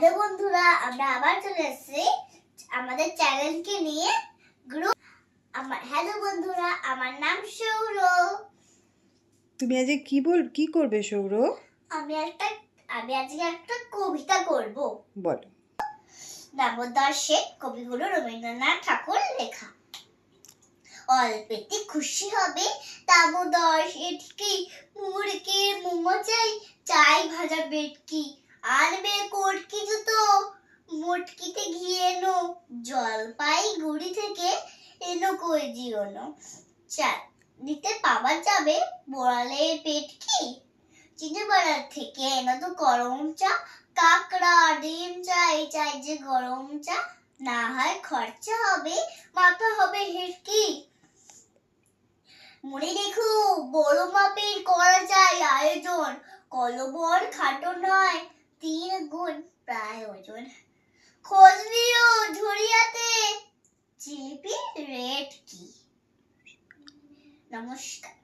Hello বন্ধুরা আমরা আবার চলে এসেছি আমাদের চ্যানেলকে নিয়ে গ্রুপ আমার হ্যালো বন্ধুরা আমার নাম সৌর তুমি আজকে কি বল কি করবে সৌর আমি একটা আমি আজকে একটা কবিতা করব। বলো। দামোদর শেঠ কবিগুরু রবীন্দ্রনাথ ঠাকুর লেখা। অল্পেতে খুশি হবে দামোদর শেঠ কি মুরগি মোমো চাই চাই ভাজা বেটকি। আনবে কোটকি জুতো। মুটকিতে ঘিয়ে এনো, জলপাই গুড়ি থেকে এনো কই জিওনো। চা নিতে পাওয়া যাবে বোড়ালের পেটকি চিনে বাড়ার থেকে এনো তো গরম চা, কাকড়া, ডিম চাই চাই যে গরম চা। না হয় খরচা হবে, মাথা হবে হিরকি মনে রেখো, বড় মাপের করা যায় আয়োজন। কলবর খাটো নয় তিন গুণ প্রায় ওজন। খোঁজ নিও ঝুড়িয়াতে জিলিপি রেট কি? নমস্কার।